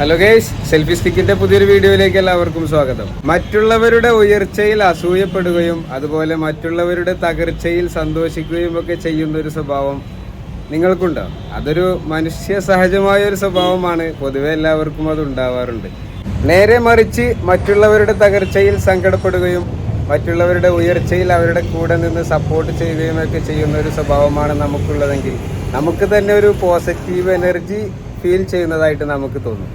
Hello guys selfie സ്റ്റിക്കിന്റെ പുതിയൊരു വീഡിയോയിലേക്ക് എല്ലാവർക്കും സ്വാഗതം. മറ്റുള്ളവരുടെ ഉയർച്ചയിൽ അസൂയപ്പെടുകയും അതുപോലെ മറ്റുള്ളവരുടെ തകർച്ചയിൽ സന്തോഷിക്കുകയും ഒക്കെ ചെയ്യുന്ന ഒരു സ്വഭാവം നിങ്ങൾക്കുണ്ടോ? അതൊരു മനുഷ്യ സഹജമായ ഒരു സ്വഭാവമാണ്. പൊതുവെ എല്ലാവർക്കും അത് ഉണ്ടാവാറുണ്ട്. നേരെ മറിച്ച് മറ്റുള്ളവരുടെ തകർച്ചയിൽ സങ്കടപ്പെടുകയും മറ്റുള്ളവരുടെ ഉയർച്ചയിൽ അവരുടെ കൂടെ നിന്ന് സപ്പോർട്ട് ചെയ്യുകയും ഒക്കെ ചെയ്യുന്ന ഒരു സ്വഭാവമാണ് നമുക്കുള്ളതെങ്കിൽ നമുക്ക് തന്നെ ഒരു പോസിറ്റീവ് എനർജി ഫീൽ ചെയ്യുന്നതായിട്ട് നമുക്ക് തോന്നും.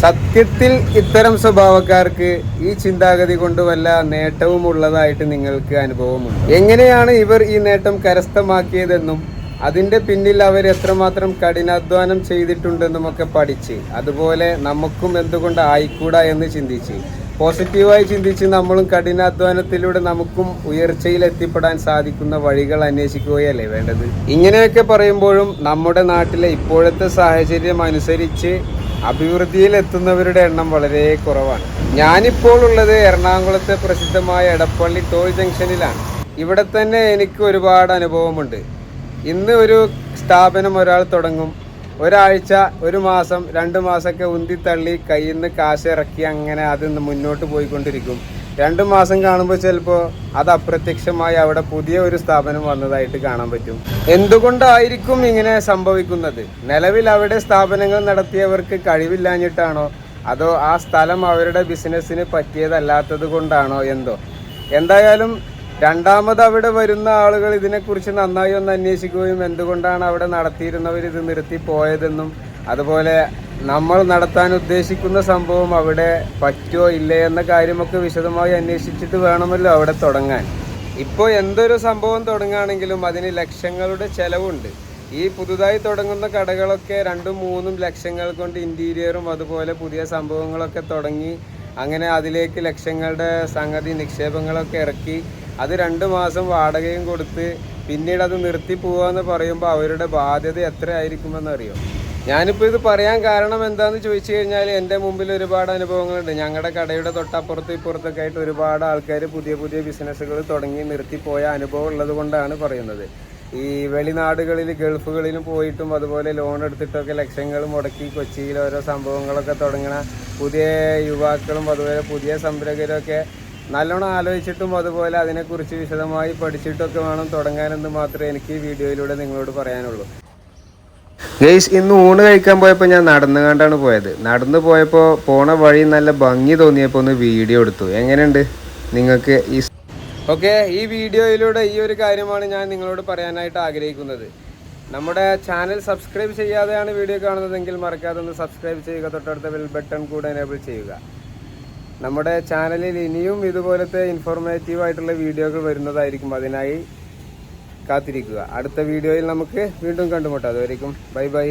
സത്യത്തിൽ ഇത്തരം സ്വഭാവക്കാർക്ക് ഈ ചിന്താഗതി കൊണ്ട് വല്ല നേട്ടവും ഉള്ളതായിട്ട് നിങ്ങൾക്ക് അനുഭവമുണ്ട്? എങ്ങനെയാണ് ഇവർ ഈ നേട്ടം കരസ്ഥമാക്കിയതെന്നും അതിന്റെ പിന്നിൽ അവർ എത്രമാത്രം കഠിനാധ്വാനം ചെയ്തിട്ടുണ്ടെന്നുമൊക്കെ പഠിച്ച് അതുപോലെ നമുക്കും എന്തുകൊണ്ട് ആയിക്കൂടാ എന്ന് ചിന്തിച്ച് പോസിറ്റീവായി ചിന്തിച്ച് നമ്മളും കഠിനാധ്വാനത്തിലൂടെ നമുക്കും ഉയർച്ചയിൽ എത്തിപ്പെടാൻ സാധിക്കുന്ന വഴികൾ അന്വേഷിക്കുകയല്ലേ വേണ്ടത്? ഇങ്ങനെയൊക്കെ പറയുമ്പോഴും നമ്മുടെ നാട്ടിലെ ഇപ്പോഴത്തെ സാഹചര്യം അനുസരിച്ച് അഭിവൃദ്ധിയിൽ എത്തുന്നവരുടെ എണ്ണം വളരെ കുറവാണ്. ഞാനിപ്പോൾ ഉള്ളത് എറണാകുളത്തെ പ്രസിദ്ധമായ എടപ്പള്ളി ടോൾ ജംഗ്ഷനിലാണ്. ഇവിടെ തന്നെ എനിക്ക് ഒരുപാട് അനുഭവമുണ്ട്. ഇന്ന് ഒരു സ്ഥാപനം ഒരാൾ തുടങ്ങും. ഒരാഴ്ച ഒരു മാസം രണ്ട് മാസമൊക്കെ ഉന്തിത്തള്ളി കയ്യിൽ നിന്ന് കാശ് ഇറക്കി അങ്ങനെ അത് മുന്നോട്ട് പോയിക്കൊണ്ടിരിക്കും. രണ്ട് മാസം കാണുമ്പോൾ ചിലപ്പോൾ അത് അപ്രത്യക്ഷമായി അവിടെ പുതിയ ഒരു സ്ഥാപനം വന്നതായിട്ട് കാണാൻ പറ്റും. എന്തുകൊണ്ടായിരിക്കും ഇങ്ങനെ സംഭവിക്കുന്നത്? നിലവിൽ അവിടെ സ്ഥാപനങ്ങൾ നടത്തിയവർക്ക് കഴിവില്ലാഞ്ഞിട്ടാണോ? അതോ ആ സ്ഥലം അവരുടെ ബിസിനസ്സിന് പറ്റിയതല്ലാത്തത് കൊണ്ടാണോ എന്തോ? എന്തായാലും രണ്ടാമത് അവിടെ വരുന്ന ആളുകൾ ഇതിനെക്കുറിച്ച് നന്നായി ഒന്ന് അന്വേഷിക്കുകയും എന്തുകൊണ്ടാണ് അവിടെ നടത്തിയിരുന്നവർ ഇത് നിർത്തി പോയതെന്നും അതുപോലെ നമ്മൾ നടത്താൻ ഉദ്ദേശിക്കുന്ന സംഭവം അവിടെ പറ്റുമോ ഇല്ലേ എന്ന കാര്യമൊക്കെ വിശദമായി അന്വേഷിച്ചിട്ട് വേണമല്ലോ അവിടെ തുടങ്ങാൻ. ഇപ്പോൾ എന്തൊരു സംഭവം തുടങ്ങുകയാണെങ്കിലും അതിന് ലക്ഷങ്ങളുടെ ചെലവുണ്ട്. ഈ പുതുതായി തുടങ്ങുന്ന കടകളൊക്കെ രണ്ടും മൂന്നും ലക്ഷങ്ങൾ കൊണ്ട് ഇന്റീരിയറും അതുപോലെ പുതിയ സംഭവങ്ങളൊക്കെ തുടങ്ങി അങ്ങനെ അതിലേക്ക് ലക്ഷങ്ങളുടെ സംഗതി നിക്ഷേപങ്ങളൊക്കെ ഇറക്കി. അത് രണ്ട് മാസം വാടകയും കൊടുത്ത് പിന്നീട് അത് നിർത്തി പോവാന്ന് പറയുമ്പോൾ അവരുടെ ബാധ്യത എത്രയായിരിക്കുമെന്ന് അറിയോ ഞാനിപ്പോൾ ഇത് പറയാൻ കാരണം എന്താണെന്ന് ചോദിച്ചു കഴിഞ്ഞാൽ എന്റെ മുമ്പിൽ ഒരുപാട് അനുഭവങ്ങളുണ്ട്. ഞങ്ങളുടെ കടയുടെ തൊട്ടപ്പുറത്ത് ഇപ്പുറത്തൊക്കെ ആയിട്ട് ഒരുപാട് ആൾക്കാർ പുതിയ പുതിയ ബിസിനസ്സുകൾ തുടങ്ങി നിർത്തിപ്പോയ അനുഭവം ഉള്ളത് കൊണ്ടാണ് പറയുന്നത്. ഈ വെളിനാടുകളിൽ ഗൾഫുകളിലും പോയിട്ടും അതുപോലെ ലോൺ എടുത്തിട്ടൊക്കെ ലക്ഷങ്ങൾ മുടക്കി കൊച്ചിയിൽ ഓരോ സംഭവങ്ങളൊക്കെ തുടങ്ങണ പുതിയ യുവാക്കളും അതുപോലെ പുതിയ സംരംഭകരൊക്കെ നല്ലോണം ആലോചിച്ചിട്ടും അതുപോലെ അതിനെക്കുറിച്ച് വിശദമായി പഠിച്ചിട്ടൊക്കെ വേണം തുടങ്ങാനെന്ന് മാത്രമേ എനിക്ക് ഈ വീഡിയോയിലൂടെ നിങ്ങളോട് പറയാനുള്ളൂ. ഗെയ്സ് ഇന്ന് ഊണ് കഴിക്കാൻ പോയപ്പോൾ ഞാൻ നടന്നു കണ്ടാണ് പോയത്. നടന്നു പോയപ്പോൾ പോണ വഴി നല്ല ഭംഗി തോന്നിയപ്പോൾ ഒന്ന് വീഡിയോ എടുത്തു. എങ്ങനെയുണ്ട്? നിങ്ങൾക്ക് ഈ ഓക്കെ ഈ വീഡിയോയിലൂടെ ഈ ഒരു കാര്യമാണ് ഞാൻ നിങ്ങളോട് പറയാനായിട്ട് ആഗ്രഹിക്കുന്നത്. നമ്മുടെ ചാനൽ സബ്സ്ക്രൈബ് ചെയ്യാതെയാണ് വീഡിയോ കാണുന്നതെങ്കിൽ മറക്കാതെ ഒന്ന് സബ്സ്ക്രൈബ് ചെയ്യുക തൊട്ടടുത്ത ബെൽ ബട്ടൺ കൂടെ എനേബിൾ ചെയ്യുക. നമ്മുടെ ചാനലിൽ ഇനിയും ഇതുപോലത്തെ ഇൻഫോർമേറ്റീവ് ആയിട്ടുള്ള വീഡിയോകൾ വരുന്നതായിരിക്കും അതിനായി. കാത്തിരിക്കുക. അടുത്ത വീഡിയോയിൽ നമുക്ക് വീണ്ടും കണ്ടുമുട്ടാം. അതുവരെയും ബൈ ബൈ.